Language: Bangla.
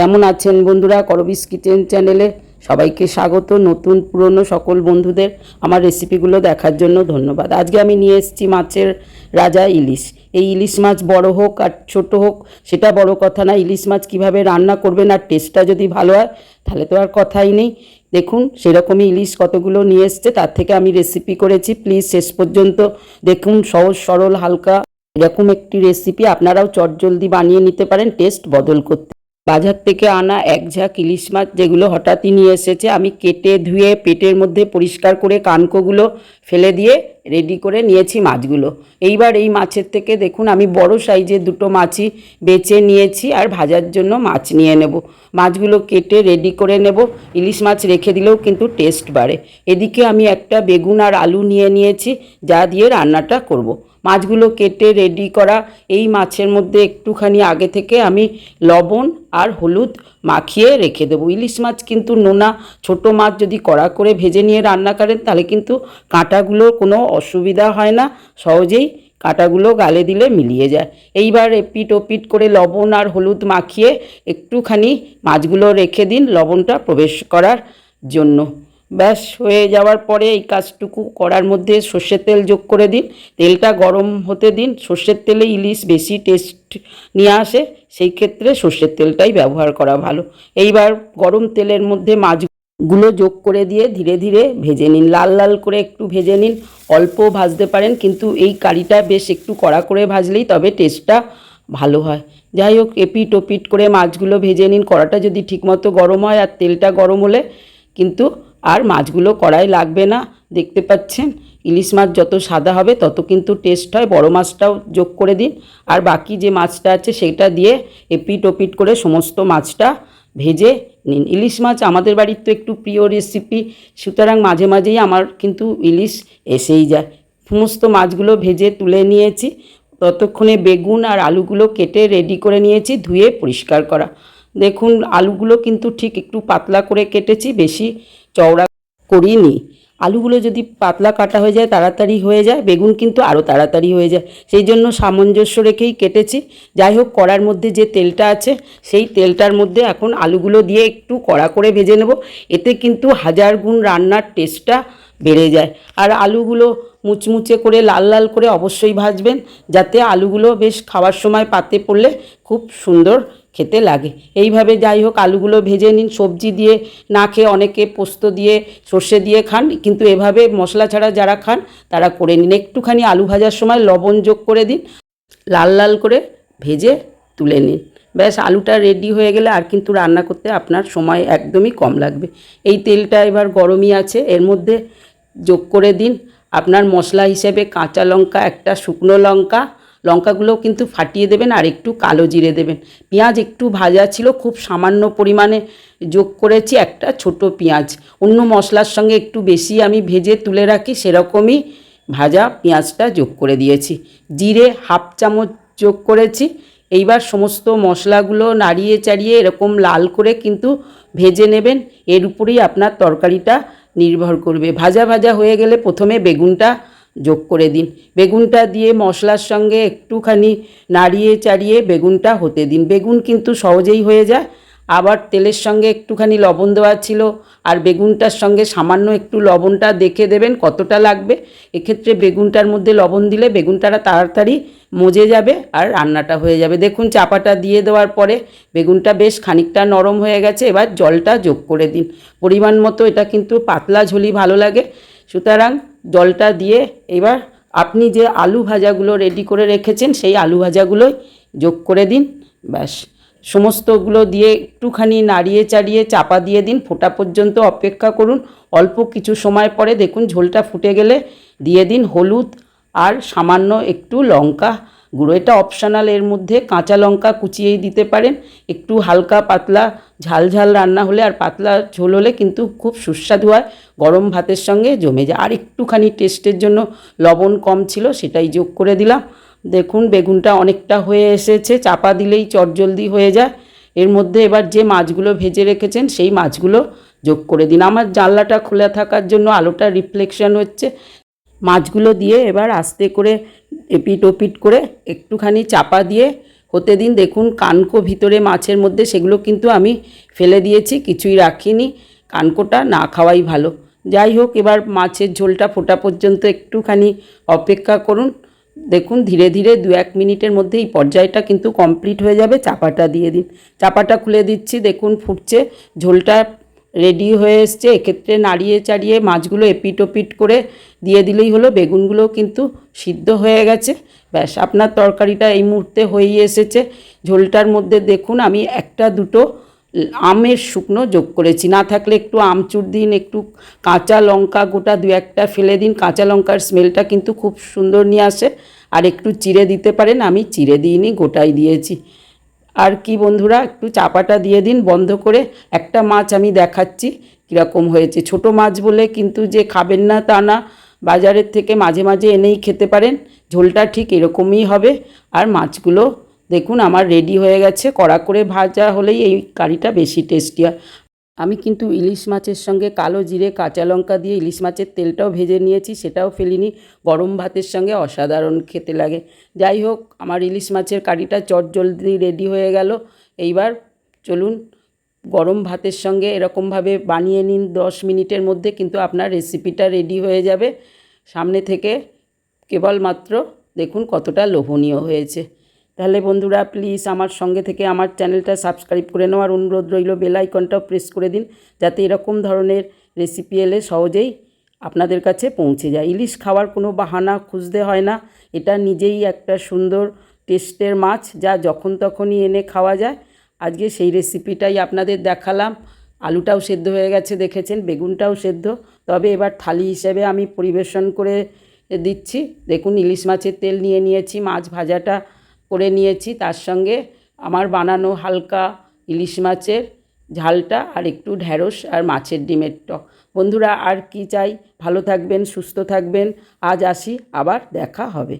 কেমন আছেন বন্ধুরা? করবিস কিচেন চ্যানেলে সবাইকে স্বাগত। নতুন, পুরনো সকল বন্ধুদের আমার রেসিপিগুলো দেখার জন্য ধন্যবাদ। আজকে আমি নিয়ে এসেছি মাছের রাজা ইলিশ। এই ইলিশ মাছ বড় হোক আর ছোট হোক, সেটা বড় কথা না। ইলিশ মাছ কীভাবে রান্না করবেন আর টেস্টটা যদি ভালো হয়, তাহলে তো আর কথাই নেই। দেখুন, সেরকমই ইলিশ কতগুলো নিয়ে এসছে, তার থেকে আমি রেসিপি করেছি। প্লিজ শেষ পর্যন্ত দেখুন, সহজ, সরল, হালকা, এরকম একটি রেসিপি আপনারাও চটজলদি বানিয়ে নিতে পারেন টেস্ট বদল করতে। বাজার থেকে আনা এক ঝাঁক ইলিশ মাছ যেগুলো হঠাৎই নিয়ে এসেছে, আমি কেটে ধুয়ে পেটের মধ্যে পরিষ্কার করে কানকোগুলো ফেলে দিয়ে রেডি করে নিয়েছি মাছগুলো। এইবার এই মাছের থেকে দেখুন, আমি বড় সাইজের দুটো মাছই বেছে নিয়েছি আর ভাজার জন্য মাছ নিয়ে নেব। মাছগুলো কেটে রেডি করে নেব। ইলিশ মাছ রেখে দিলেও কিন্তু টেস্ট বাড়ে। এদিকে আমি একটা বেগুন আর আলু নিয়ে নিয়েছি, যা দিয়ে রান্নাটা করব। মাছগুলো কেটে রেডি করা। এই মাছের মধ্যে একটুখানি আগে থেকে আমি লবণ আর হলুদ মাখিয়ে রেখে দেবো। ইলিশ মাছ কিন্তু নোনা, ছোট মাছ যদি কড়া করে ভেজে নিয়ে রান্না করেন, তাহলে কিন্তু কাঁটাগুলোর কোনো অসুবিধা হয় না। সহজেই কাঁটাগুলো গালে দিলে মিলিয়ে যায়। এইবার এপিট ওপিট করে লবণ আর হলুদ মাখিয়ে একটুখানি মাছগুলো রেখে দিন লবণটা প্রবেশ করার জন্য। ব্যাস, হয়ে যাওয়ার পরে এই কাজটুকু করার মধ্যে সর্ষের তেল যোগ করে দিন। তেলটা গরম হতে দিন। সর্ষের তেলে ইলিশ বেশি টেস্ট নিয়ে আসে, সেই ক্ষেত্রে সর্ষের তেলটাই ব্যবহার করা ভালো। এইবার গরম তেলের মধ্যে মাছগুলো যোগ করে দিয়ে ধীরে ধীরে ভেজে নিন। লাল লাল করে একটু ভেজে নিন। অল্প ভাজতে পারেন, কিন্তু এই কারিটা বেশ একটু কড়া করে ভাজলেই তবে টেস্টটা ভালো হয়। যাই হোক এপিট ওপিট করে মাছগুলো ভেজে নিন। কড়াটা যদি ঠিকমতো গরম হয় আর তেলটা গরম হলে কিন্তু আর মাছগুলো কড়াই লাগবে না, দেখতে পাচ্ছেন? ইলিশ মাছ যত সাদা হবে, তত কিন্তু টেস্ট হয়। বড় মাছটাও যোগ করে দিন। আর বাকি যে মাছটা আছে, সেটা দিয়ে এপিট ওপিট করে সমস্ত মাছটা ভেজে নিন। ইলিশ মাছ আমাদের বাড়ির তো একটু প্রিয় রেসিপি সুতরাং মাঝে মাঝেই আমার কিন্তু ইলিশ এসেই যায়। সমস্ত মাছগুলো ভেজে তুলে নিয়েছি। ততক্ষণে বেগুন আর আলুগুলো কেটে রেডি করে নিয়েছি, ধুয়ে পরিষ্কার করা। দেখুন, আলুগুলো কিন্তু ঠিক একটু পাতলা করে কেটেছি, বেশি চওড়া করিনি আলুগুলো যদি পাতলা কাটা হয়ে যায়, তাড়াতাড়ি হয়ে যায়, বেগুন কিন্তু আরও তাড়াতাড়ি হয়ে যায়। সেই জন্য সামঞ্জস্য রেখেই কেটেছি। যাই হোক, কড়ার মধ্যে যে তেলটা আছে, সেই তেলটার মধ্যে এখন আলুগুলো দিয়ে একটু কড়া করে ভেজে নেব। এতে কিন্তু হাজার গুণ রান্নার টেস্টটা বেড়ে যায়। আর আলুগুলো মুচমুচে করে, লাল লাল করে অবশ্যই ভাজবেন, যাতে আলুগুলো বেশ খাওয়ার সময় পাতে পড়লে খুব সুন্দর খেতে লাগে। এইভাবে যাই হোক, আলুগুলো ভেজে নিন, সবজি দিয়ে, না খেয়ে অনেকে পোস্ত দিয়ে, সর্ষে দিয়ে খান, কিন্তু এভাবে মশলা ছাড়া যারা খান, তারা করে নিন। একটুখানি আলু ভাজার সময় লবণ যোগ করে দিন, লাল লাল করে ভেজে তুলে নিন। ব্যাস, আলুটা রেডি হয়ে গেলে আর কিন্তু রান্না করতে আপনার সময় একদমই কম লাগবে। এই তেলটা এবার গরমই আছে, এর মধ্যে যোগ করে দিন। আপনার মশলা হিসেবে কাঁচা লঙ্কা, একটা শুকনো লঙ্কা লঙ্কাগুলোও কিন্তু ফাটিয়ে দেবেন আর একটু কালো জিরে দেবেন। পেঁয়াজ একটু ভাজা ছিল, খুব সামান্য পরিমাণে যোগ করেছি একটা ছোট পেঁয়াজ। অন্য মশলার সঙ্গে একটু বেশি আমি ভেজে তুলে রাখি, সেরকমই ভাজা পেঁয়াজটা যোগ করে দিয়েছি। জিরে হাফ চামচ যোগ করেছি। এইবার সমস্ত মশলাগুলো নাড়িয়ে চাড়িয়ে এরকম লাল করে কিন্তু ভেজে নেবেন। এর উপরেই আপনার তরকারিটা নির্ভর করবে। ভাজা ভাজা হয়ে গেলে প্রথমে বেগুনটা যোগ করে দিন। বেগুনটা দিয়ে মশলার সঙ্গে একটুখানি নাড়িয়ে চাড়িয়ে বেগুনটা হতে দিন। বেগুন কিন্তু সহজেই হয়ে যায়। আবার তেলের সঙ্গে একটুখানি লবণ দেওয়া ছিল। আর বেগুনটার সঙ্গে সামান্য একটু লবণটা দেখে দেবেন কতটা লাগবে। এক্ষেত্রে বেগুনটার মধ্যে লবণ দিলে বেগুনটা তাড়াতাড়ি মজে যাবে আর রান্নাটা হয়ে যাবে। দেখুন, চাপাটা দিয়ে দেওয়ার পরে বেগুনটা বেশ খানিকটা নরম হয়ে গেছে। এবার জলটা যোগ করে দিন। পরিমাণ মতো এটা কিন্তু পাতলা ঝোলি ভালো লাগে। সুতরাং জলটা দিয়ে এবার আপনি যে আলু ভাজাগুলো রেডি করে রেখেছেন, সেই আলু ভাজাগুলোই যোগ করে দিন। ব্যাস। সমস্তগুলো দিয়ে একটুখানি নাড়িয়ে চাড়িয়ে চাপা দিয়ে দিন। ফোটা পর্যন্ত অপেক্ষা করুন। অল্প কিছু সময় পরে দেখুন ঝোলটা ফুটে গেলে দিয়ে দিন হলুদ আর সামান্য একটু লঙ্কা। গুঁড়ো। এটা অপশানাল এর মধ্যে কাঁচা লঙ্কা কুচিয়েই দিতে পারেন। একটু হালকা পাতলা, ঝাল ঝাল রান্না হলে আর পাতলা ঝোল হলে কিন্তু খুব সুস্বাদু হয়, গরম ভাতের সঙ্গে জমে যায়। আর একটুখানি টেস্টের জন্য লবণ কম ছিল, সেটাই যোগ করে দিলাম। দেখুন, বেগুনটা অনেকটা হয়ে এসেছে, চাপা দিলেই চটজলদি হয়ে যায়। এর মধ্যে এবার যে মাছগুলো ভেজে রেখেছেন, সেই মাছগুলো যোগ করে দিন। আমার জানলাটা খোলা থাকার জন্য আলোটা রিফ্লেকশন হচ্ছে। মাছগুলো দিয়ে এবার আস্তে করে এপিট ওপিট করে একটুখানি চাপা দিয়ে হতে দিন। দেখুন, কানকো ভিতরে মাছের মধ্যে সেগুলো কিন্তু আমি ফেলে দিয়েছি, কিছুই রাখিনি। কানকোটা না খাওয়াই ভালো। যাই হোক, এবার মাছের ঝোলটা ফোটা পর্যন্ত একটুখানি অপেক্ষা করুন। দেখুন, ধীরে ধীরে দু এক মিনিটের মধ্যে এই পর্যায়টা কিন্তু কমপ্লিট হয়ে যাবে। চাপাটা দিয়ে দিন। চাপাটা খুলে দিচ্ছি, দেখুন ফুটছে। ঝোলটা রেডি হয়ে এসছে, এক্ষেত্রে নাড়িয়ে চাড়িয়ে মাছগুলো এপিট ওপিট করে দিয়ে দিলেই হলো বেগুনগুলো কিন্তু সিদ্ধ হয়ে গেছে। ব্যাস, আপনার তরকারিটা এই মুহূর্তে হয়েই এসেছে। ঝোলটার মধ্যে দেখুন, আমি একটা দুটো আমের শুকনো যোগ করেছি। না থাকলে একটু আমচুর দিন, একটু কাঁচা লঙ্কা গোটা দু একটা ফেলে দিন। কাঁচা লঙ্কার স্মেলটা কিন্তু খুব সুন্দর নিয়ে আসে। আর একটু চিড়ে দিতে পারেন, আমি চিড়ে দিইনি, গোটাই দিয়েছি। আর কি বন্ধুরা, একটু চাপাটা দিয়ে দিন, বন্ধ করে একটা মাছ আমি দেখাচ্ছি কীরকম হয়েছে। ছোট মাছ বলে কিন্তু যে খাবেন না তা না, বাজারের থেকে মাঝে মাঝে এনেই খেতে পারেন, ঝোলটা ঠিক এরকমই হবে। আর মাছগুলো দেখুন, আমার রেডি হয়ে গেছে, কড়া করে ভাজা হলেই এই কারিটা বেশি টেস্টি হয়। আমি কিন্তু ইলিশ মাছের সঙ্গে কালো জিরে, কাঁচা লঙ্কা দিয়ে ইলিশ মাছের তেলটাও ভেজে নিয়েছি, সেটাও ফেলিনি। গরম ভাতের সঙ্গে অসাধারণ খেতে লাগে। যাই হোক, আমার ইলিশ মাছের কারিটা চট জলদি রেডি হয়ে গেল। এইবার চলুন, গরম ভাতের সঙ্গে এরকমভাবে বানিয়ে নিন দশ মিনিটের মধ্যে, কিন্তু আপনার রেসিপিটা রেডি হয়ে যাবে। সামনে থেকে কেবলমাত্র দেখুন কতটা লোভনীয় হয়েছে। তাহলে বন্ধুরা প্লিজ আমার সঙ্গে থেকে আমার চ্যানেলটা সাবস্ক্রাইব করে নেওয়ার অনুরোধ রইল বেল আইকনটাও প্রেস করে দিন, যাতে এরকম ধরনের রেসিপি এলে সহজেই আপনাদের কাছে পৌঁছে যায়। ইলিশ খাওয়ার কোনো বাহানা খুঁজতে হয় না, এটা নিজেই একটা সুন্দর টেস্টের মাছ যা যখন তখনই এনে খাওয়া যায়। আজকে সেই রেসিপিটাই আপনাদের দেখালাম। আলুটাও সেদ্ধ হয়ে গেছে, দেখেছেন? বেগুনটাও সেদ্ধ। তবে এবার থালি হিসেবে আমি পরিবেশন করে দিচ্ছি। দেখুন, ইলিশ মাছের তেল নিয়ে নিয়েছি, মাছ ভাজাটা করে নিয়েছি। তার সঙ্গে আমার বানানো হালকা ইলিশ মাছের ঝালটা আর একটু ঢ্যাঁড়স আর মাছের ডিমের টক। বন্ধুরা, আর কি চাই? ভালো থাকবেন, সুস্থ থাকবেন। আজ আসি, আবার দেখা হবে।